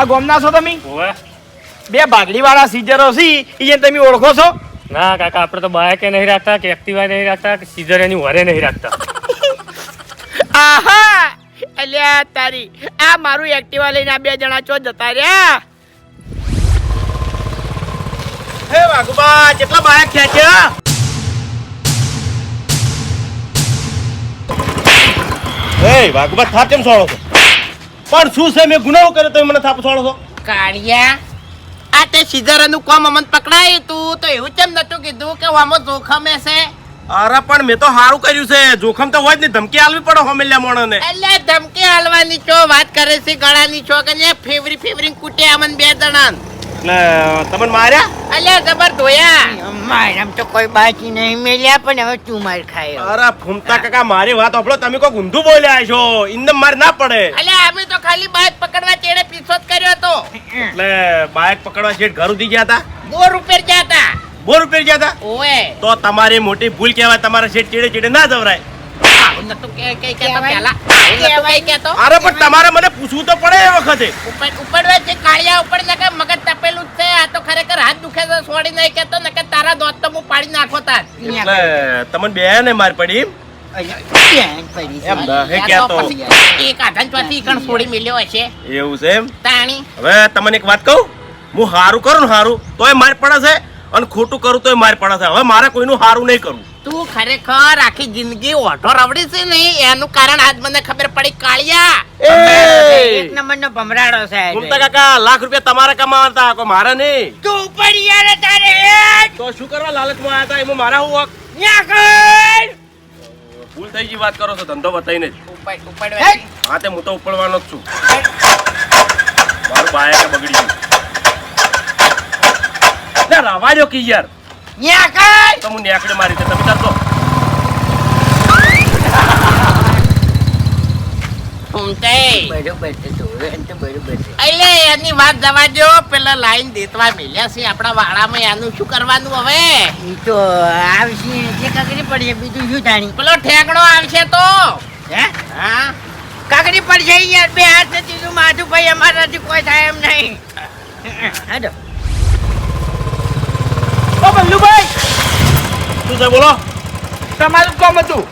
આ ગોમના છો તમે? ઓવે બે બાગડી વાળા સીઝરો છે ઈ તમે ઓળખો છો? ના કાકા આપણે તો બાયકે નહીં રાખતા કે એક્ટિવા નહીં રાખતા કે સીઝર એની વરે નહીં રાખતા. આહા! અલ્યા તારી આ મારું એક્ટિવા લઈને આ બે જણા ચો જતા રહ્યા? હે વાઘુબા કેટલા બાયક ખેંચ્યા? એ વાઘુબા થાપ કેમ સોળો છો? પણ શું છે? મેં ગુનાહો કર્યો તો મને થાપ છોડો છો. કાળિયા આ તે સીઝરનું કોમ અમન પકડાયું તું તો એવું કેમ નતું કીધું કે આમાં જોખમે છે? અરે પણ મેં તો સારું કર્યું છે. જોખમ તો હોય જ નહીં ધમકી આલવી પડે હોમેલ્યા મોણને. એટલે ધમકી હાલવાની છો વાત કરે છે ગળાની છો કે ફેવરી ફેવરી કૂટે અમન બે જણા એટલે તમને માર્યા? અલ્યા જબર ધોયા. મારામ તો કોઈ બાકી નહીં મેલ્યા પણ હવે તું માર ખાય અરે ફૂમતા કાકા મારી વાત આપડો તમે કોઈ ઊંધું બોલ્યા છો? ઇન્દમ માર ના પડે. અલ્યા અમે તો ખાલી બાઇક પકડવા ચેડે પીછો જ કર્યો હતો. એટલે બાઇક પકડવા ચેડ ઘર ઉધી ગયા હતા? બોર ઉપર ગયા હતા. બોર ઉપર ગયા હતા? ઓએ તો તમારી મોટી ભૂલ કહેવાય તમારા શેઠ ચીડે ચીડે ના જવરાય. અરે પણ તમારે મને પૂછવું તો પડે એ વખતે. ઉપડવા છે કાળિયા ઉપર નકે મગજ તપેલું છે આ તો ખરેખર હાથ દુખે છે છોડી નહીં કેતો નકે તારા દોત તો હું પાડી નાખો તાર. એટલે તમને બે ને માર પડી એમ? બેન પડી છે. એમ ના, હે યા તો કહેતો. પછી એક આધાન ચોથી કણ છોડી મેલ્યો હશે એવું છે એમ? તાણી. હવે તમને એક વાત કહું? હું હારું કરું ને હારું તોય માર પડે છે. અને ખોટું કરું તો એ મારે પડે છે હવે મારે કોઈનું હારું નહીં કરવું તું ખરેખર આખી જિંદગી ઓઢો રવડી છે ને એનું કારણ આજ મને ખબર પડી કાળિયા. એક નંબરનો ભમરાડો છે આ કાકા લાખ રૂપિયા તમારે કમાવતા કો મારે નહીં. તું પડી યાર તારે તો શું કરવા લાલચમાં આવ્યા હતા? એમાં મારા હું હક? ન્યા કર. ભૂલ થઈ ગઈ વાત કરો છો ધંધો બતાઈને જ. ઉપડ હા તે હું તો ઉપડવાનો જ છું. મારું બાયકા બગડી ગયું. લે, રવા દો કી યાર. તો હું નેકડે મારી તમે ચાલતો તો એમ તો. બરોબર છે એટલે એની વાત જવા દો. પેલા લાઈન દેતવા મેલ્યા છે. આપણા વાળામાં એનું શું કરવાનું હવે? ઈ તો આવશે જે કાકરી પડશે બીજું શું જાણી? પેલો ઠેકડો આવશે તો. હે? હા. પડી પડશે યાર બે હાથ નથી માધુભાઈ માથું અમારાથી કોઈ થાય એમ નહીં. શું છે બોલો? તમારું કોમ હતું?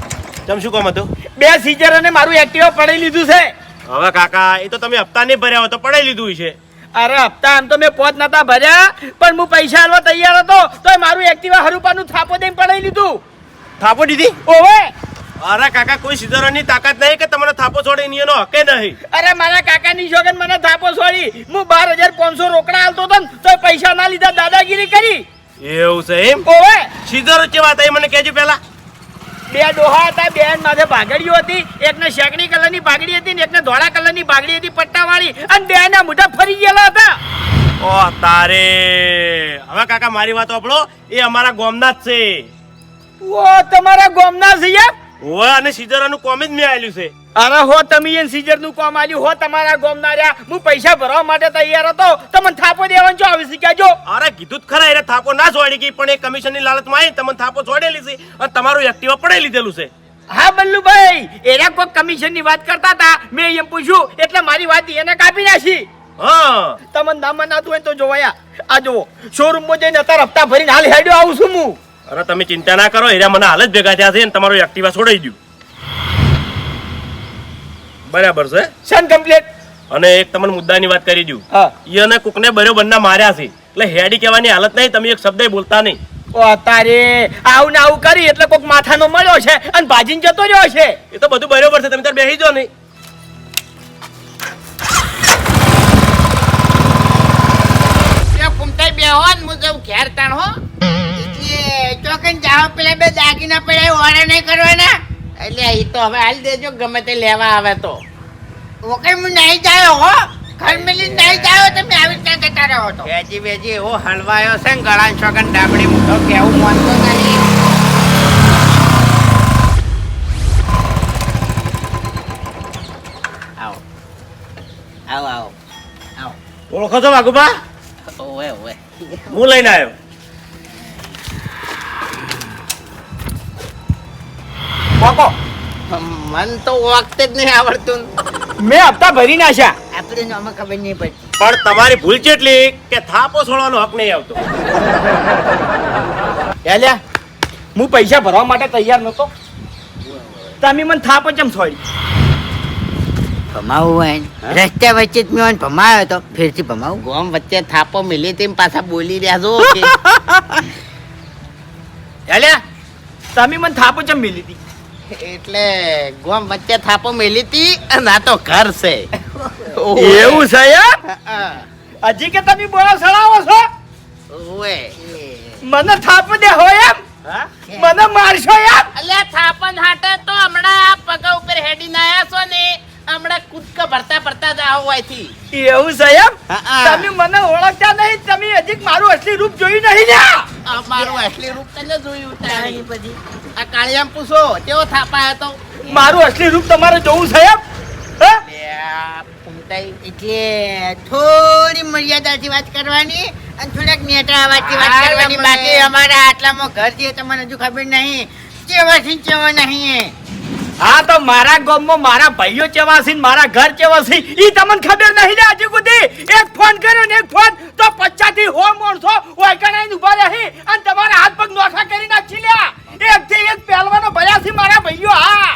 તમે શું કોમ હતું? બે સીઝર અને મારું એક્ટિવા પડી લીધું છે. હવે કાકા એ તો તમે હપ્તા નહીં ભર્યા હોય તો પડાઈ લીધું છે અરે હપ્તા આમ તો મેં પોત નતા ભર્યા પણ હું પૈસા આલવા તૈયાર હતો તો મારું એક્ટિવા હરુપાનું થાપો દઈને પડાઈ લીધું. થાપો દીધી? ઓવે! અરે કાકા કોઈ સિદ્ધરોની તાકાત નહીં કે તમને થાપો છોડી એનો હકે નહીં. અરે મારા કાકાની જોગન મને થાપો છોડી હું બાર હજાર પાંચસો રોકડા આલતો હતો તો પૈસા ના લીધા દાદાગીરી કરી. એવું છે એમ? ઓવે સિદ્ધરો કેવા વાત એ મને કહેજો પહેલા. બે ડોહા હતા બે માથે ભાગડીઓ હતી. એકને શેકડી કલરની ભાગડી હતી ને એકને ધોળા કલરની ભાગડી હતી પટ્ટાવાળી. અને બે ના મોઢા ફરી ગયેલા હતા. ઓ તારે. હવે કાકા મારી વાત આપણો એ અમારા ગોમનાથ જ છે. ઓ તમારા ગોમના છે એમ? ઓય અને સીઝરનું કોમ જ મેં આલ્યું છે. અરે હો તમે એ સીઝરનું કામ આલ્યું હો તમારા ગોમના રહ્યા. હું પૈસા ભરવા માટે તૈયાર હતો. તમને થાપો દેવાનું જો આવી શીખ્યા જો. અરે કીધું જ ખરા એને થાપો ના છોડી ગઈ પણ એ કમિશનની લાલચમાં આવી તમને થાપો જોડેલી છે. અને તમારું એક્ટિવા પડાઈ લીધેલું છે. હા બલ્લુભાઈ એના કોઈ કમિશનની વાત કરતા હતા? મેં એમ પૂછ્યું એટલે મારી વાત એને કાપી નાખી. હા. તમને ના મનાતું હોય તો જોવાયા. આ જુઓ શોરૂમમાં જઈને અત્યારે હપ્તા ભરીને હાલ હેડ્યો આવું છું હું. અરે તમે ચિંતા ના કરો એરા મને હાલ જ ભેગા થયા છે અને તમારું એક્ટિવા છોડાઈ ગયું બરાબર છે? સન કમ્પ્લીટ અને એક તમને મુદ્દાની વાત કરી દઉં હા. ઈ અને કુકને બર્યો ના માર્યા છે. એટલે હેડી કહેવાની હાલત નહીં તમે એક શબ્દ બોલતા નહીં. ઓ તારે આવું ને આવું કરી એટલે કોક માથાનો મળ્યો છે અને ભાજીને જતો રહ્યો છે. એ તો બધું બરોબર છે તમે તાર બેસી જો નહીં. તે ફૂમતાઈ બેહો ને હું જઉં ઘેર તાણ હો. જાઓ પેલા બે દાગીના પડ્યા ઓર્ડર નહીં કરવાના? એટલે એ તો હવે હાલ દેજો ગમે તે લેવા આવે તો. ઓકે હું નહીં જાયો હો. ઘર મિલી નહીં જાયો તમે આવી રીતે જતા રહો તો. બેજી બેજી એવો હલવાયો છે ને ગળા છોકન ડાબડી મૂકો કેવું માનતો નહીં આવો. આવો આવો આવો. ઓળખો છો વાઘુબા? ઓવે ઓવે. હું લઈને આવ્યો. કોકો મન તો વખતે જ નહીં આવડતું. મેં હપ્તા ભરી નાખ્યા. આપણે આમાં ખબર નહીં પડી પણ તમારી ભૂલ કેટલી કે થાપો છોડવાનો હક નહીં આવતો. એલ્યા હું પૈસા ભરવા માટે તૈયાર નતો તમે મને થાપ ચમ છોડી? ભમાવું હોય રસ્તા વચ્ચે જ મેં ભમાયો હતો ફેરથી ભમાવું. ગોમ વચ્ચે થાપો મિલી તેમ પાછા બોલી રહ્યા છો એલ્યા તમે મને થાપ ચમ મિલી હતી એટલે ગોમ વચ્ચે થાપો મેલી હતી અને આ તો ઘર છે. એવું છે હજી કે તમે બોલો સડાવો છો? ઓએ મને થાપ દે હો એમ. મને મારશો એમ. અલ્યા થાપન હાટે તો હમણાં આ પગા ઉપર હેડી નાયા છો ને. હમણાં કૂદકા ભરતા ભરતા જ આવો અહીંથી એવું છે એમ? હા, હા. તમે મને ઓળખતા નહીં તમે હજી મારું અસલી રૂપ જોયું નહીં ને? મારું અસલી રૂપ તને જોયું તારી. આ કાળિયામ પૂછો કેવો થાપા હતો? મારું અસલી રૂપ તમારે જોવું છે એમ? હે? લ્યા, ફૂમતાઈ. એટલે થોડી મર્યાદાથી વાત કરવાની અને થોડાક નેટા અવાજથી વાત કરવાની. બાકી અમારા આટલામાં ઘર છે તમને હજુ ખબર નહીં. કેવા છે કેવા નહીં હા તો મારા ગામમાં મારા ભાઈઓ કેવા છે મારા ઘર કેવા છે એ તમને ખબર નહીં લે હજી સુધી. એક ફોન કર્યો ને એક ફોન તો પચાસથી હો માણસો ઓયકણાઈને ઊભા રહી અને તમારા હાથ પગ નોખા કરી નાખી લ્યા એક થી એક પહેલવાનો ભયા છે મારા ભાઈઓ હા.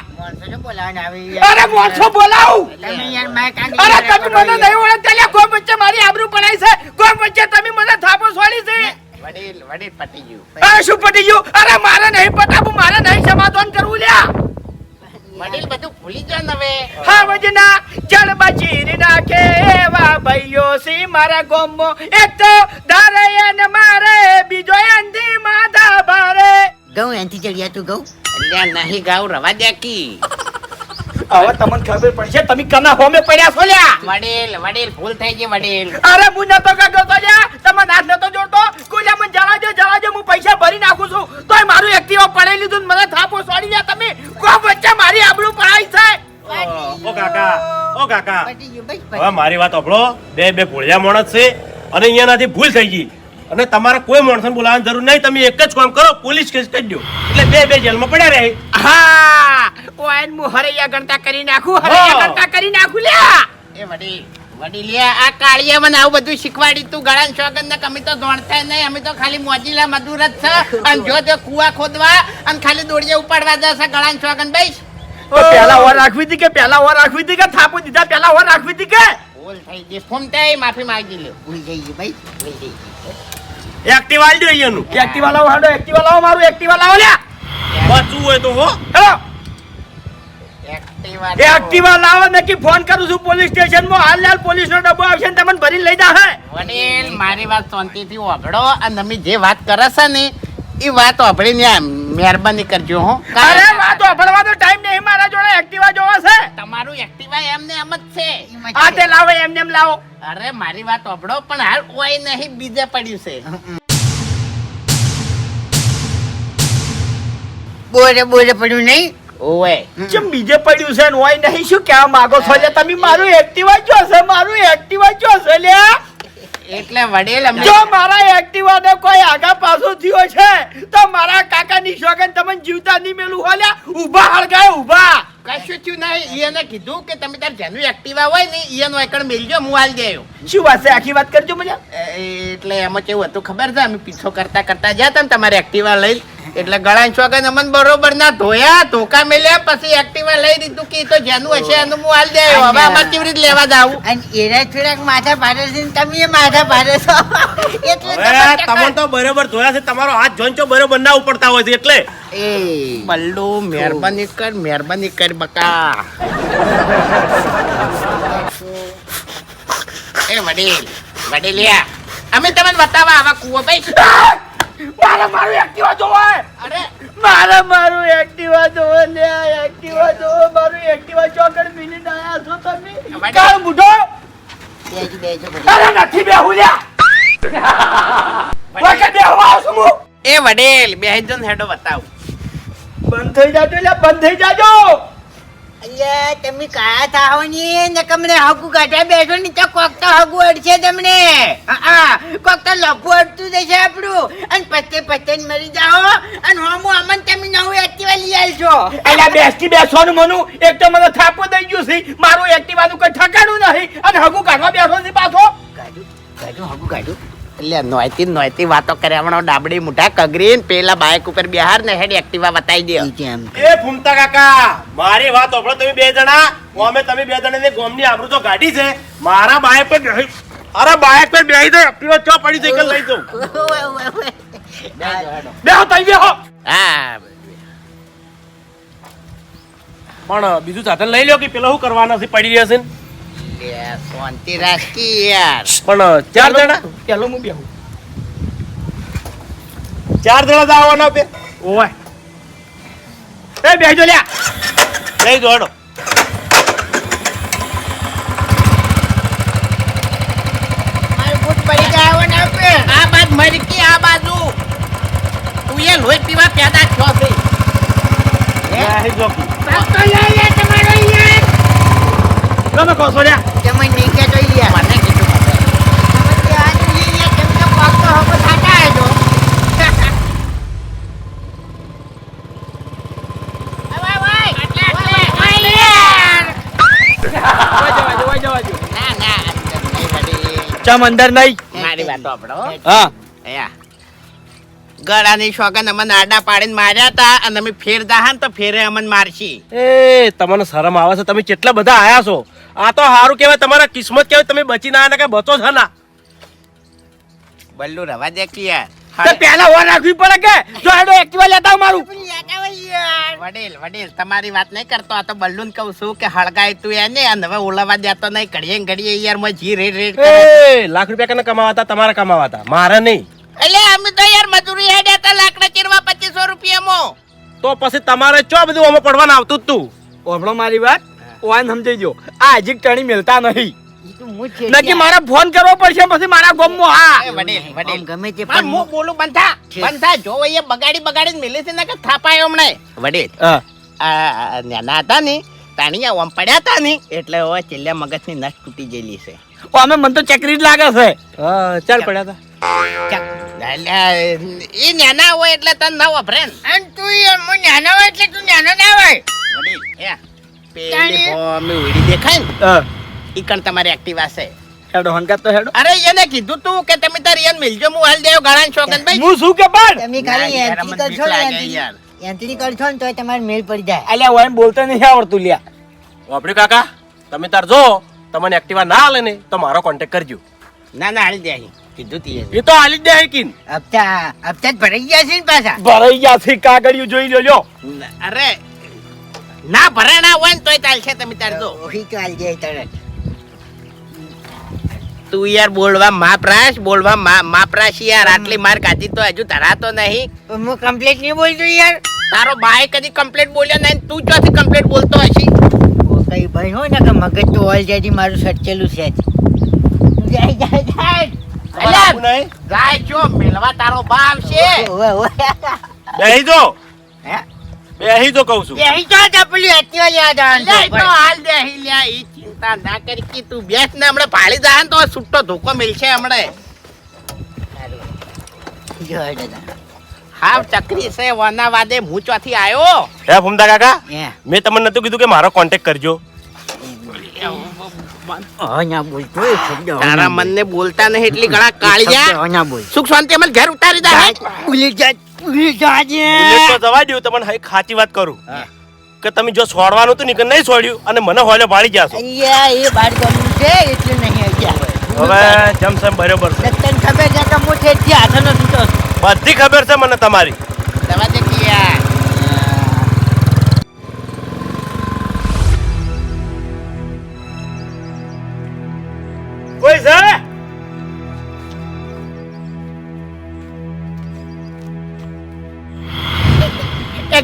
અરે માણસો બોલાવું. તમે અરે મને નહીં ઓળખતા લ્યા ગોમ વચ્ચે મારી આબરૂ પડાઈ છે. ગોમ વચ્ચે તમે મને થાપો છોડી છે. વડીલ વડીલ પટી ગયું. અરે શું પટી ગયું? અરે મારે નહીં પટાવું મારે નહીં સમાધાન કરવું લ્યા વડીલ બધું ભૂલી જાઓ હવે. હા વજના જળ બચીરી નાખે એવા ભાઈઓ સી મારા ગોમો. એક તો ધારે એને મારે બીજો એંધી માધા ભારે. ઘઉં એનથી ચડિયા તું ઘઉં અલ્યા નહીં ગાઉ રવા દે કી. હવે તમને ખબર પડશે તમે કના હોમે પડ્યા છો લ્યા. વડીલ વડીલ ભૂલ થઈ ગઈ વડીલ. અરે હું નતો કાઢતો તો લ્યા. તમે નાશ નતો જોડતો. કોલ્યા મને જણાવજો જણાવજો હું પૈસા ભરી નાખું છું. તોય મારું એક્ટિવા પડાઈ લીધું મને થાપો સોડી ગયા તમે. કો વચ્ચે મારી આબરૂ પડાઈ છે. ઓ કાકા ઓ કાકા. હવે મારી વાત સાંભળો. બે બે ભોળિયા માણસ છે અને અહીંયાનાથી ભૂલ થઈ ગઈ. અને તમારે કોઈ માણસને બોલાવવાની જરૂર નહીં. તમે એક જ કામ કરો પોલીસ કેસ કરી દો. એટલે બે બે જેલમાં પડ્યા રહે. હા ઓયન હું હરૈયા ગણતા કરી નાખું હરૈયા ગણતા કરી નાખું લ્યા. એ વડીલ વડીલિયા આ કાળિયા મને આવું બધું શીખવાડી તું. ગળાન શોગન ને અમે તો દોડતા નહીં અમે તો ખાલી મોજીલા મજૂર જ છે. અને જો તે કુવા ખોદવા અને ખાલી દોડીએ ઉપાડવા જશે ગળાન શોગન ભાઈ પેલા ઓર રાખવી હતી કે પેલા ઓર રાખવી હતી કે થાપો દીધા? પેલા ઓર રાખવી હતી કે? ભૂલ થઈ ગઈ. ફૂમતાઈ માફી માંગી લે ભૂલ ગઈ ભાઈ ભૂલ ગઈ. એક્ટિવા આલી અહીંયાનું. એક્ટિવા લાવો હાડો. એક્ટિવા લાવો મારું. એક્ટિવા લાવો લ્યા. બચવું હોય તો હો. હેલો. એક્ટિવા એક્ટિવા લાવો નક્કી ફોન કરું છું પોલીસ સ્ટેશનમાં હાલ હાલ પોલીસ નો ડબ્બો આવશે ને તમને ભરી લઈ જા હે વડીલ મારી વાત શાંતિથી ઓગળો અને તમે જે વાત કરે છે ને એ વાત વાપરીને ને મહેરબાની કરજો હો. અરે વાત ઓભળવા તો ટાઈમ નહીં મારા જોડે એક્ટિવા જોવા છે. તમારું એક્ટિવા એમને એમ જ છે. આ. તે લાવો એમને એમ લાવો. અરે મારી વાત ઓભળો પણ હાલ કોઈ નહીં બીજે પડ્યું છે. બોરે બોરે પડ્યું નહીં? ઓવે. ચમ બીજે પડ્યું છે ને હોય નહીં શું કહેવા માંગો છો? લે તમે મારું એક્ટિવા જો છે મારું એક્ટિવા જો છે લ્યા એટલે વડેલ જો મારા એક્ટિવા ને કોઈ આગા પાછો થયો છે તો મારા કાકાની શોગન તમને જીવતા નહીં મેલું હોલ્યા ઊભા હળગાય ઊભા. કશું થયું નહીં. એને કીધું કે તમે તાર જેનું એક્ટિવા હોય ને એનો એકડ મેલજો હું હાલ ગયો શું વાત છે? આખી વાત કરજો મજા. એટલે એમાં કેવું હતું ખબર છે? અમે પીછો કરતા કરતા જતા ને તમારે એક્ટિવા લઈ. એટલે ગળા છોકરા અમને બરોબર ના ધોયા ધોકા મેલ્યા પછી એક્ટિવા લઈ દીધું કે તો જેનું હશે એનું હું હાલ દેયો હવે આમાં કેવી રીતે લેવા જાવ અને એના થોડાક માથા ભારે છે તમે માથા ભારે છો. એટલે તમે તો બરોબર ધોયા છે તમારો હાથ જોઈન બરોબર ના ઉપડતા હોય છે એટલે. એ બલ્લુ મહેરબાની કર મહેરબાની કર બકા. એ વડીલ વડીલિયા અમે તમને બતાવવા આવા કુવો ભાઈ. મારે મારું એક્ટિવા જોવે અરે. મારે મારું એક્ટિવા જોવે લે એક્ટિવા જોવે મારું એક્ટિવા ચોકડ મિલી આયા છો તમે? કાળ બુઢો બેજો બેજો અરે નથી બેહું લ્યા વખત બેહવા આવું છું હું. એ વડેલ બે જણ હેડો બતાવ. બંધ થઈ જાજો લે બંધ થઈ જાજો. અલ્યા તમે કાયા થાઓ ની ને કમને હગુ કાઢ્યા બેઠો ની તો કોક તો હગુ અડશે તમને. હા કોક તો લફુ અડતું જશે આપણું. અને પત્તે પત્તે મરી જાઓ. અને હોમું અમન તમે નવું એક્ટિવા લઈ આવશો અલ્યા બેસતી બેસવાનું મનું. એક તો મને થાપો દઈ ગયું છે. મારું એક્ટિવાનું કોઈ ઠકાણું નહીં. અને હગુ કાઢવા બેઠો છે પાછો. કાઢું હગુ કાઢું એટલે નોયતી ને નોયતી વાતો કરે હમણાં ડાબડી મુઠા કગરીન પેલા બાઇક ઉપર બિહાર ને હેડ એક્ટિવા બતાવી દે કેમ? એ ફૂમતા કાકા મારી વાત ઓપડો તમે બે જણા. અમે તમે બે જણા ગોમની આબરૂ તો ગાડી છે. મારા બાઇક પર અરે બાઇક પર બેહી દે એક્ટિવા ચો પડી છે કે લઈ જાઉં બેહો તઈ બેહો. હા. પણ બીજું સાધન લઈ લ્યો કે પેલો શું કરવાના છે? પડી રહ્યા ને? બે શાંતિ રાખી યાર. પણ ચાર જણા? પેલો હું બેહું. ચાર જણા જ આવવાના બે. ઓય. એ બેહજો લ્યા. લઈ દો હેડો. મારું બૂટ પડી જાય ને આ બાદ મરકી આ બાજુ. તું એ લોહી પીવા પેદા થયો છે. બેહી જોકી. ચમ અંદર નહીં. મારી વાતો આપણો હા. અયા ગળાની શોગન અમને આડા પાડીને માર્યા હતા અને અમે ફેર દાહન તો ફેરે અમને મારશી. એ તમને શરમ આવે છે? તમે કેટલા બધા આયા છો? આ તો સારું કહેવાય તમારા કિસ્મત કહેવાય તમે બચી ના કે બચો છો ના? બલ્લુ રવા દે કે યાર. પેલા ઓર રાખવી પડે કે? જો એડો એક્ટિવા લેતા મારું. વડીલ વડીલ તમારી વાત નહીં કરતો. આ તો બલ્લુ ને કહું છું કે હળગાય તું એને અને હવે ઓલવા દેતો નહીં ઘડીએ ઘડીએ યારમાં જી રેડ રેડ લાખ રૂપિયા કને કમાવાતા? તમારે કમાવાતા. મારા નહીં. એટલે અમે તો યાર મજૂરી હેડ્યા હતા લાકડા ચીરવા પચીસો રૂપિયામાં. તો પછી તમારે ચો બધું અમે પડવાનું આવતું જ તું? ઓભળો મારી વાત ઓન સમજી ગયો આ હજી ટણી મિલતા નહીં. હું નક્કી મારે ફોન કરવો પડશે પછી મારા ગોમમાં હા. વડીલ વડીલ. ગમે તે પણ હું બોલું બંધા બંધા જો એ બગાડી બગાડી મેલી છે ને કે થાપાયો હમણે. વડીલ હા. આ નાના હતા ને તાણીયા ઓમ પડ્યા હતા ને એટલે હવે છેલ્લા મગજની નસ તૂટી ગયેલી છે. ઓ અમે મન તો ચકરી જ લાગે છે. હા ચાલ પડ્યા હતા. એ નાના હોય એટલે તને ના વાપરે ને અને તું યાર હું નાનો હોય એટલે તું નાનો ના હોય. વડીલ પેલી તાણી. ઉડી દેખાય ને? ઈ કણ તમારી એક્ટિવા છે. હેડો હંકાત તો હેડો. અરે એને કીધું તું કે તમે તાર રિયન મિલજો હું હાલ દેવ ગાળા શોગન ભાઈ. હું શું કે પણ તમે ખાલી એન્ટ્રી કરશો ને લાગે એન્ટ્રી એન્ટ્રી કરશો ને તોય તમારે મેલ પડી જાય. અલ્યા ઓય બોલતા નહીં આવડતું લ્યા. વાપરી કાકા? તમે તાર જો તમને એક્ટિવા ના હાલે ને તો મારો કોન્ટેક્ટ કરજો. ના ના હાલ દે અહીં. કીધું તી એ. તો હાલી દે કિન હપ્તા હપ્તા ભરાઈ ગયા છે ને પાછા? ભરાઈ ગયા છે કાગળિયું જોઈ લો લ્યો. અરે ના ભરાણા હોય ને તોય ચાલશે તમે તાર જો ઓહી તો જાય તરત. તું યાર બોલવા માપરાશ બોલવા માપરાશ યાર. આટલી માર ખાધી તો હજુ ધરાતો નહીં. હું કમ્પ્લેટ નહીં બોલતો યાર? તારો ભાઈ કદી કમ્પ્લેટ બોલ્યો નહીં તું ચોથી કમ્પ્લેટ બોલતો હશી? કઈ ભાઈ હોય ને કે મગજ તો ઓલરેડી મારું સચેલું છે જ. જાય જાય જાય. અલ્યા, ગાય જો મેલવા તારો બાપ છે. બેહી જો હે? બેહી જો કહું છું. બેહી તો ચપલી હતી યાદ લે, તો હાલ અહીં લ્યા, ઈ ચિંતા ના કરી કે તું બેસ ને હમણાં ભાળી જાય ને તો છૂટો ધોકો મિલશે હમણાં. હાવ ચકરી છે વના વાદે હું ચોથી આયો. હે ફૂમતા કાકા? મેં તમને નતું કીધું કે મારો કોન્ટેક્ટ કરજો. ના બોલતો શબ્દ તારા મનને બોલતા નહીં એટલી ઘણા કાળી બોલ. સુખ શાંતિ અમને ઘેર ઉતારી દે ભૂલી જા ભૂલી જાજે. તો જવા દઉં તમને હવે ખાચી વાત કરું. કે તમે જો છોડવાનું હતું નીકળ કે નહીં છોડ્યું અને મને હોલે ભાળી ગયા છો. અહીંયા એ બાર ગમું છે એટલે નહીં આવ્યા હવે જેમ સેમ બરોબર છે. તને ખબર છે કે હું બધી ખબર છે મને તમારી. દવા દે કે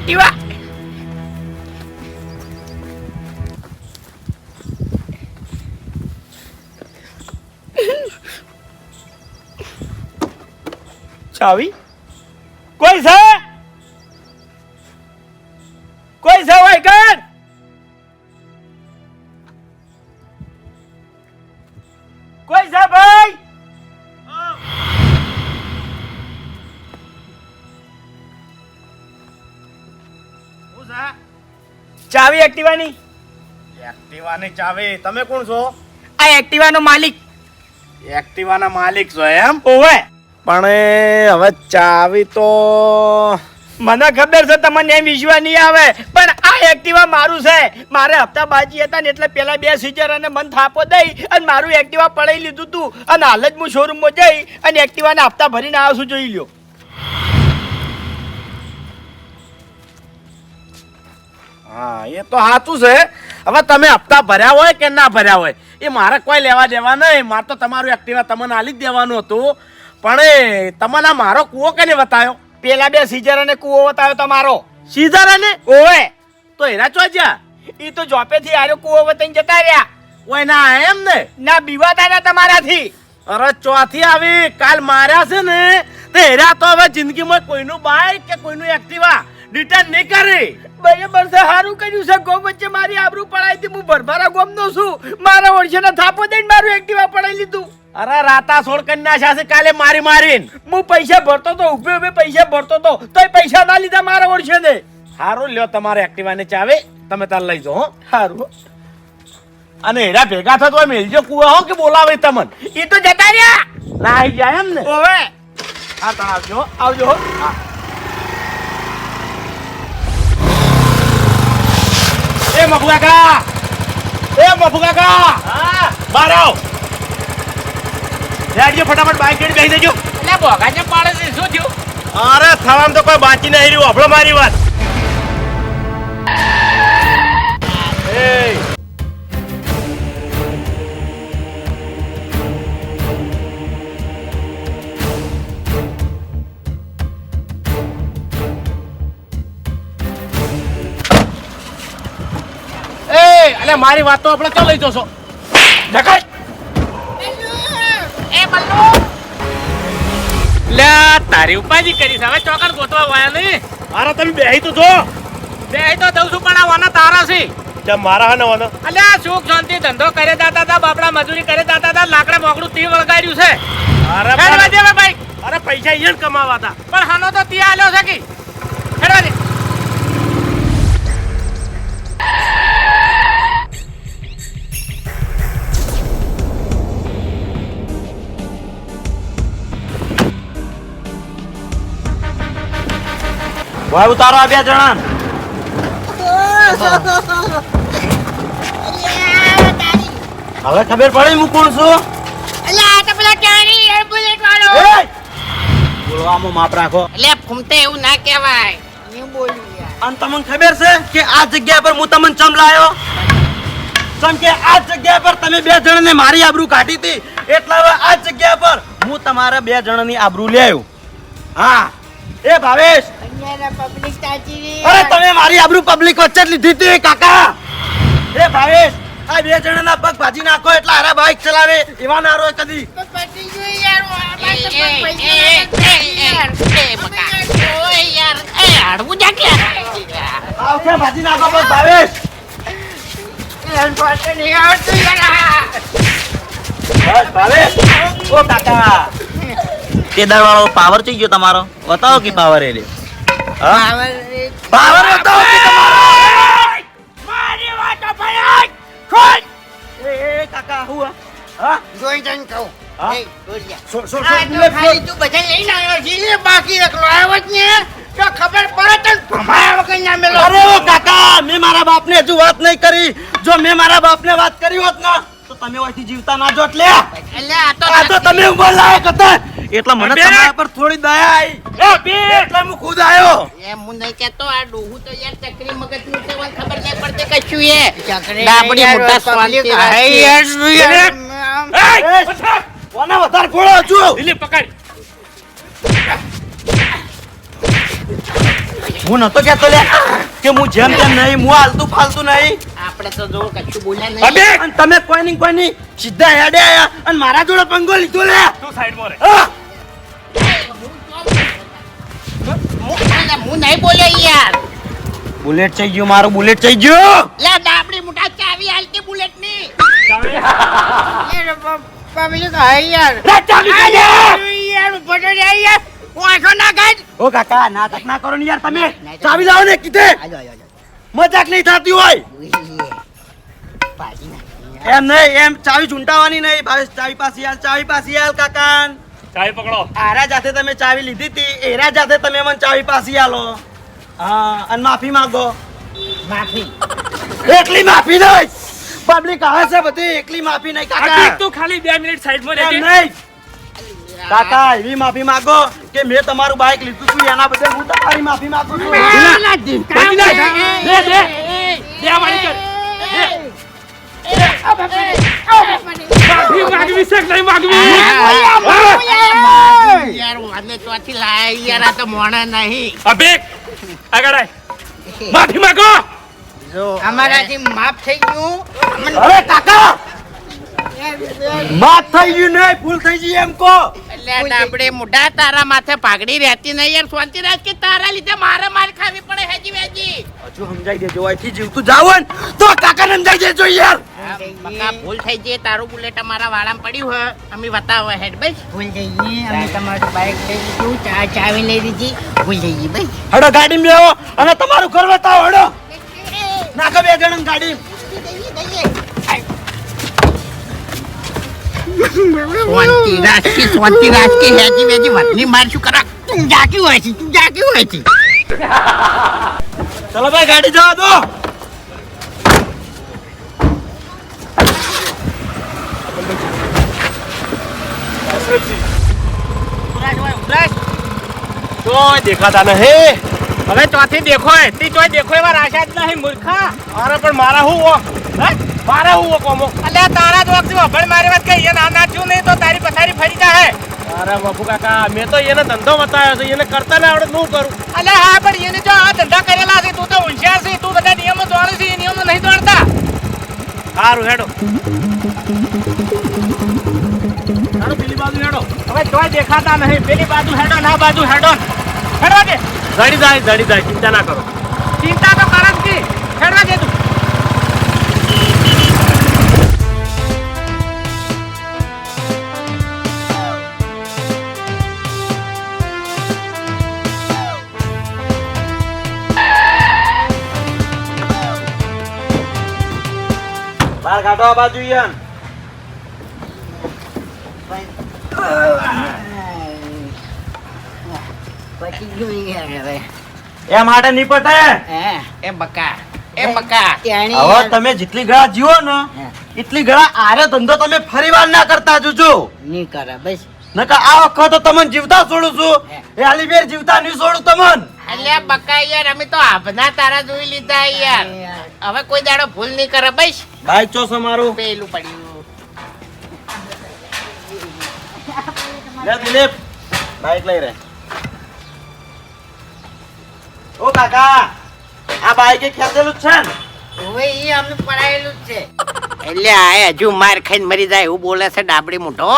એક્ટિવા ચાવી કોઈ છે કોઈ છે હોય કર કોઈ છે ભાઈ એક્ટિવાની એક્ટિવાની ચાવી. તમે કોણ છો? આ એક્ટિવાનો માલિક. એક્ટિવાના માલિક છો એમ? ઓવે. પણ હવે ચાવી તો મને ખબર છે તમને એમ વિશ્વાસ નહીં આવે. પણ આ એક્ટિવા મારું છે. મારે હપ્તા બાજી હતા ને એટલે પેલા બે સીઝર અને મન થાપો દઈ અને મારું એક્ટિવા પડાઈ લીધું તું. અને હાલ જ હું શોરૂમમાં જઈ અને એક્ટિવાના હપ્તા ભરીને આવું છું જોઈ લ્યો. હા એ તો સાચું છે. હવે તમે હપ્તા ભર્યા હોય કે ના ભર્યા હોય એ મારે કોઈ લેવા દેવા નહીં. મારે તો તમારું એક્ટિવા તમને આલી જ દેવાનું હતું. પણ એ તમને મારો કૂવો કેને બતાવ્યો? પેલા બે સીઝર અને કૂવો બતાવ્યો તમારો. સીઝર અને? ઓવે. તો એના ચોજ્યા એ તો જોપેથી આર્યો કૂવો બતાવીને જતા રહ્યા. ઓય ના એમ ને? ના બીવાતા ના તમારાથી. અરે ચોથી આવી કાલ માર્યા છે ને? તે હેરા તો હવે જિંદગીમાં કોઈનું બાઈક કે કોઈનું એક્ટિવા રિટર્ન નહીં કરે. બરાબર છે સારું કર્યું છે ગોમ વચ્ચે મારી આબરૂ પડાઈ હતી હું ભરભરા ગોમનો છું. મારા ઓળશેના થાપો દઈને મારું એક્ટિવા પડાઈ લીધું. અરે રાતા સોળ કન્યા શાસે કાલે મારી મારીને. હું પૈસા ભરતો તો ઉભે ઉભે પૈસા ભરતો તો તોય પૈસા ના લીધા મારા ઓળશે ને સારું લ્યો તમારે એક્ટિવાને ચાવે તમે તાર લઈ જાઓ હો. સારું અને એરા ભેગા થતો હોય મેલજો કુવા હો કે બોલાવે તમને. એ તો જતા રહ્યા. ના આવી જાય એમ ને. ઓવે. હા તો આવજો આવજો હો. મફુ કાકા એ મફુ કાકા બાર આવ. લેડજો ફટાફટ બાઈક લઈને બેસી દેજો એટલે ભોગા છે પાડે છે શું થયું? અરે થવામાં તો કોઈ બાકી નહીં રહ્યું. આપણો મારી વાત. એ મારી વાત તો આપણે ક્યાં લઈ જશો. ઢકાઈ એ બલ્લુ લે તારી ઉપાજી કરી હવે ચોકડ ગોતવા વાયા નહીં. અરે તમે બેહી તો જો બેહી તો દઉં છું પણ આ વાના તારા છે. મારા હને વાનો. અલ્યા સુખ શાંતિ ધંધો કરે દાતા તા બાપડા મજૂરી કરે દાતા તા લાકડા મોકડું તી વળગાડ્યું છે. અરે ભાઈ. અરે પૈસા અહીંયા કમાવા હતા. પણ હાનો તો તી આલ્યો છે કે? હેડવા દે. ભાઈ ઉતારો આ બે જણા. હવે ખબર પડી હું કોણ છું? બોલવામાં માપ રાખો. એટલે ફૂમતે એવું ના કહેવાય. બોલ્યું અને તમને ખબર છે કે આ જગ્યા પર હું તમને ચમ લાયો? ચમ કે આ જગ્યા પર તમે બે જણને મારી આબરૂ કાઢી હતી. એટલે હવે આ જગ્યા પર હું તમારા બે જણની આબરૂ લેયો હા. એ ભાવેશ અરે તમે મારી આબરૂ પબ્લિક વચ્ચે જ લીધી હતી કાકા. એ ભાવેશ આ બે જણાના પગ ભાજી નાખો એટલે હારા બાઈક ચલાવે. એવા ના રોય કદી. ભાજી નાખો બસ ભાવેશ. ઓ કાકા. પાવર થઈ ગયો તમારો. બતાવો કે પાવર એ રહ્યો. પાવર બતાવો કે મારી! વાતો ભરાય ખોલ એ એ કાકા હું હા? જોઈ જઈને કહું. હા? એ, જોઈ સો સો આ તો ખાલી તું બધા લઈને આવ્યો ને, બાકી એકલો આવ્યો જ ને. તો ખબર પડે તો ભમાયા વગર ના મેલો. અરે કાકા મેં મારા બાપને હજુ વાત નહીં કરી. જો મેં મારા બાપને વાત કરી હોત ને તમે ઓયથી જીવતા ના જોત લે. એટલે આ તો આ તો તમે ઊભા લાયક હતા. એટલે મને. તમારા પર થોડી દયા આવી એ બે! એટલે હું ખુદ આવ્યો એમ હું નહીં કહેતો આ ડોહું તો યાર ચકરી મગજનું છે મને ખબર નહીં પડતી કશું એ. ડાબડી મોટા શાંતિ રાખી. એ, ઓના વધારે ફોડો છું દિલ્હી પકડ. હું નતો કેતો લે. કે હું જેમ તેમ નહીં હું હાલતું ફાલતું નહીં. આપણે તો જો કશું બોલ્યા નહીં. અબે! અને તમે કોઈ નહીં કોઈ નહીં. સીધા હેડે આયા અને મારા જોડે પંગો લીધો લે. તું સાઈડમાં રહે. હા. હું- હું નહીં બોલ્યો યાર. બુલેટ થઈ ગયું મારું બુલેટ થઈ ગયું. લે ડાબડી મોટા ચાવી હાલતી બુલેટની. હાય યાર. લે, ચાવી યાર યાર. વાંચો ના કાઢ ઓ કાકા નાટક ના કરો ને યાર તમે. ચાવી લાવો ને કીધે. આજો આજો આજો મજાક નહીં થતી હોય. એમ નહીં એમ ચાવી ચૂંટાવાની નહીં. ભાવેશ ચાવી પાસે હાલ ચાવી પાસે હાલ કાકા ચાવી પકડો. આરા જાતે તમે ચાવી લીધી હતી એરા જાતે તમે મને ચાવી પાસે આલો હા અને માફી માંગો. માફી. એકલી માફી નહીં. પબ્લિક આવે છે બધી એકલી માફી નહીં કાકા. તું ખાલી બે મિનિટ સાઈડમાં એમ નહીં. કાકા એવી માફી માંગો કે મેં તમારું બાઇક લીધું હતું એના બદલે હું તમારી માફી માંગુ છું. માફી માંગો. અમારાથી માફ થઈ ગયું. અરે કાકા! માફ થઈ ગયું નહીં ભૂલ થઈ ગઈ એમ કો એટલે ડાબડે મુઢા તારા માથે પાઘડી રહેતી નહીં યાર. શાંતિ રાખ કે તારા લીધે મારે માર ખાવી પડે હેજી વેજી. હજુ સમજાઈ દેજો અહીંથી જીવતું જાવ ને તો કાકાને સમજાઈ દેજો યાર. બકા ભૂલ થઈ જાય તારું બુલેટ અમારા વાળામાં પડ્યું હોય અમે બતાવો હેડ ભાઈ ભૂલ થઈ ગઈ અમે તમારું બાઇક લઈ લીધું ચા ચાવી લઈ લીધી. ભૂલ થઈ ગઈ ભાઈ હડો ગાડી બેહો અને તમારું ઘર બતાવો હડો. નાખો બે જણ ગાડી. શાંતિ રાખ શાંતિ રાખ હેજી વેજી વતની માર શું કરા. તું જાકી હોય છે તું જાકી હોય છે. ચલો ભાઈ ગાડી જવા દો. કોઈ દેખાતા નહીં. હવે ચોથી દેખો તે ચોય દેખો એવા રાશા જ નહીં મૂર્ખા. અરે પણ મારા હું. હે? મારા હું કોમો અલ્યા તારા જ વખતે વભળ મારી વાત કઈ ના નાચ્યું નહીં તો તારી પથારી ફરી જાય અરે બાપુ કાકા મેં તો એને ધંધો બતાવ્યો છે એને કરતા ના આવડે શું કરું? અલ્યા હા પણ એને જો આ ધંધા કરેલા છે તું તો હોશિયાર છે તું બધા નિયમો દોડે છે એ નિયમો નહીં દોડતા સારું હેડો. હેડો પેલી બાજુ હેડો. હવે જોઈ દેખાતા નહીં પેલી બાજુ હેડો ના બાજુ હેડો. હેડવા દે. ધડી જાય ધડી જાય ચિંતા ના કરો. ચિંતા તો કરે જ કી હેડવા દે તું. બહાર કાઢો આ બાજુ યાર પછી ગયું યાર હવે એ માટે નીપટે? પટે એ બકા એ બકા. હવે તમે જેટલી ગળા જીવો ને એટલી ગળા આરે ધંધો તમે ફરી વાર ના કરતા જોજો. નહીં કરે બસ. નકા આ વખત તો તમને જીવતા છોડું છું. એ આલી બેર જીવતા નહીં છોડું તમને. અલ્યા બકા યાર અમે તો આભના તારા જોઈ લીધા યાર. હવે કોઈ દાડો ભૂલ નહીં કરે બસ. બાઈક ચો છે પેલું પડ્યું. લે દિલીપ. બાઈક લઈ રે. ઓ કાકા આ બાઈક એ ખેંચેલું જ છે ને? હવે એ અમને પડાયેલું જ છે. એટલે આ હજુ માર ખાઈને મરી જાય એવું બોલે છે ડાબડી મોઢો.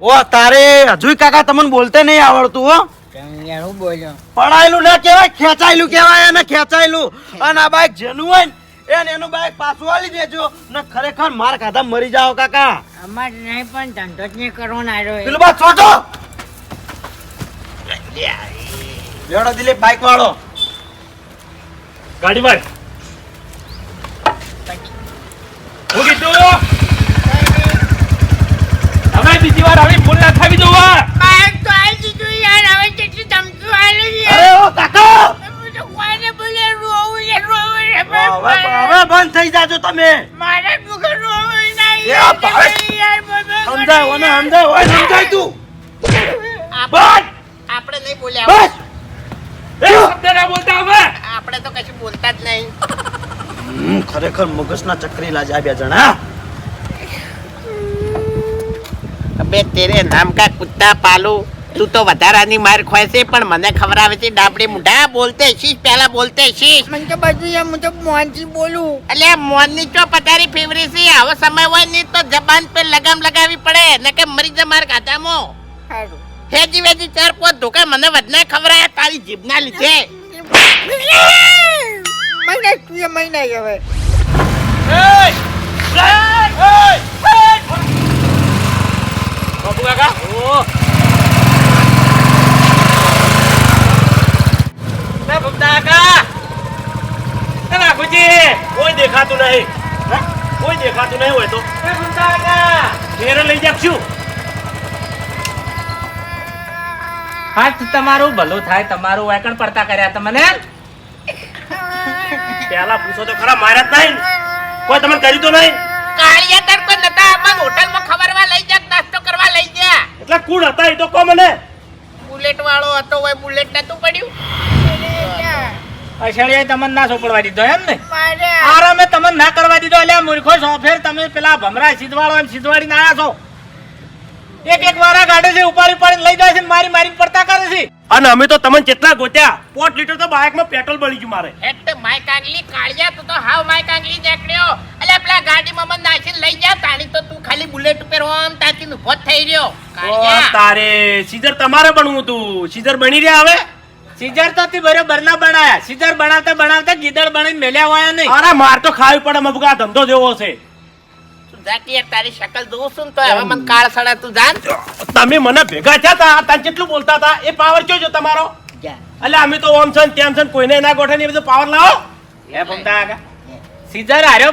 ઓ તારે હજુ કાકા તમને બોલતે નહીં આવડતું હો. પડાયેલું ના કહેવાય ખેંચાયેલું કહેવાય અને ખેંચાયેલું. અને આ બાઈક જેનું હોય ને એને એનું બાઈક પાછું વાળી દેજો. ને ખરેખર માર ખાધા મરી જાઓ કાકા. અમારે નહીં પણ ધંધો જ નહીં કરવાનો આવ્યો પેલું બાદ છોટો. લેડો દિલીપ બાઈક વાળો. ગાડી બાય. હું કીધું? હવે બીજી વાર આવી ફૂલ ના થવી જોવા બંધ થઈ જાજો તમે. સમજાય સમજાય તું. આપણે નહીં બોલ્યા બસ ના આપણે તો કશું બોલતા જ નહીં. ખરેખર મગજના ચક્રી લાજ આ બે જણા અબે તેરે નામ કા કુત્તા પાલુ? તું તો વધારાની માર ખોય છે પણ મને ખવડાવે છે ડાબડી મુઢા બોલતે શીશ પહેલા બોલતે શીશ. મને તો બધું એમ હું તો મોનથી બોલું. એટલે મોનની ચો પથારી ફેવરી છે આવો સમય હોય ને તો જબાન પર લગામ લગાવી પડે ને કે મરી જાય માર ખાતામાં હેજી વેજી ચાર પોત ધોકા મને વધના ખવડાયા તારી જીભના લીધે. મહિના તું મહિના હવે. બાપુ કાકા? ઓ ના ભક્તા કાકા ના બાપુજી કોઈ દેખાતું નહીં? કોઈ દેખાતું નહીં હોય તો. એ ભૂમતા કાકા ઘેરે લઈ જાશું હાથ તમારું ભલું થાય તમારું વાયકણ પડતા કર્યા તમને પેલા પૂછો તો ખરા માર્યા જ નહીં. કોઈ તમને કર્યું તો નહીં? કાળિયા તડકો નતા અમન હોટલમાં ખબરવા લઈ જા નાસ્તો કરવા લઈ જા એટલે કુણ હતા એ તો કહો મને. બુલેટ વાળો હતો હોય બુલેટ નતું પડ્યું? અષાઢીએ તમને ના સોપડવા દીધો એમ ને? આરામે તમને ના કરવા દીધો. એટલે મૂર્ખો સોફેર તમે પેલા ભમરા સિધવાળો એમ સિધવાડીને આવ્યા છો. એક એક વારા ગાડે છે ઉપાડી ઉપાડીને લઈ જાય છે મારી મારી પડતા કરે છે. અને અમે તો તમને કેટલા ગોત્યા પોટ લીટર તો બાઇકમાં પેટ્રોલ બળી ગયું મારે. એટલે માય કાંગલી કાળિયા તું તો હાવ માય કાંગલી દેખડ્યો. એટલે પેલા ગાડીમાં મને નાખીને લઈ જા તાણી તો તું ખાલી બુલેટ ઉપર ઓમ તાકી નું થઈ રહ્યો. કાળિયા. તારે સીઝર તમારે બનવું તું સીઝર બની રહ્યા હવે? સીઝર તો તી બરો બરના બનાયા. સીઝર બનાવતા બનાવતા ગીદડ બની મેલ્યા હોય નહીં. અરે માર તો ખાવી પડે મફકા ધંધો જેવો છે. તું તારી શકલ જોઉં છું તો હવે મને કાળ સડા તું જાન. તમે મને ભેગા થયા તા કેટલું બોલતા હતા એ પાવર કયો છો તમારો? એટલે અમે તો ઓમ છે ને તેમ છે કોઈને ના ગોઠે ને બધું પાવર લાવો. એ ભમતા કાકા સીઝર હાર્યો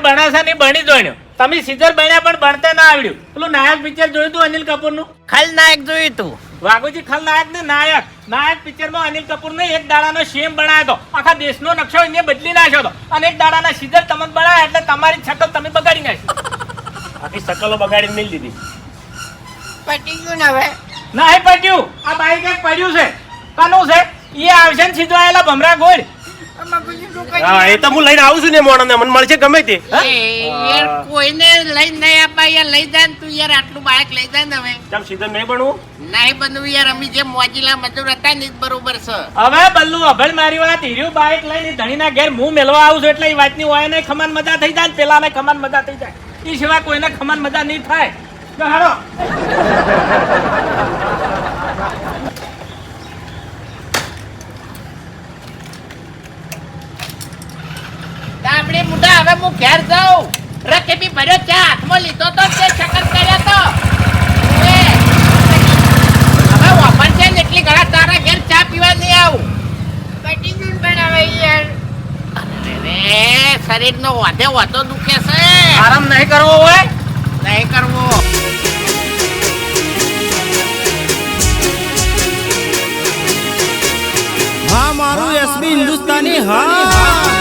ને બની જોણ્યો તમે સીઝર બન્યા પણ બનતા ના આવડ્યું. પેલું નાયક પિક્ચર જોયું તું અનિલ કપૂરનું ખલનાયક જોયું તું. વાઘુજી ખલનાયક ને નાયક. નાયક પિક્ચરમાં અનિલ કપૂર ને એક દાડાનો સેમ બનાવ્યો હતો. આખા દેશનો નકશો એને બદલી નાખ્યો હતો. અને એક દાડાના સીધર તમે બનાવ્યા એટલે તમારી શકલ તમે બગાડી નાખી. આખી શકલો બગાડીને નહીં દીધી. પટી ગયું ને હવે? ના એ પડ્યું આ બાઈક એક પડ્યું છે. કનું છે? એ આવશે ને આવેલા ભમરા ગોળ? હા એ તો હું લઈને આવું છું ને મોણને મને મળશે ગમે તે. યાર કોઈને લઈને નહીં આપા યાર લઈ જાય તું યાર આટલું બાળક લઈ જાય ને હવે. ચમ સીઝર નહીં બનવું? નહીં બનવું યાર અમે જે મોજીલા મજૂર હતા ને બરોબર છે. હવે બલ્લુ અભલ મારી વાત હીર્યું બાઈક લઈને ધણીના ઘેર હું મેલવા આવું છું એટલે એ વાતની હોય ને ખમાન મજા થઈ જાય ને પેલાને ખમાન મજા થઈ જાય. એ સિવાય કોઈને ખમાન મજા નહીં થાય. તો હાલો મુંડા હવે હું ઘેર જાઉં. રકે બી ભર્યો ચા હાથમાં લીધો તો તે શકલ કર્યો તો. હવે વાપરશે ને એટલી ઘણા તારા ઘેર ચા પીવા નહીં આવું. કટિંગ હવે યાર. અરે શરીરનો વાધે વાતો દુખે છે. આરામ નહીં કરવો હોય? નહીં કરવો. હા મારું એસબી હિન્દુસ્તાની હા.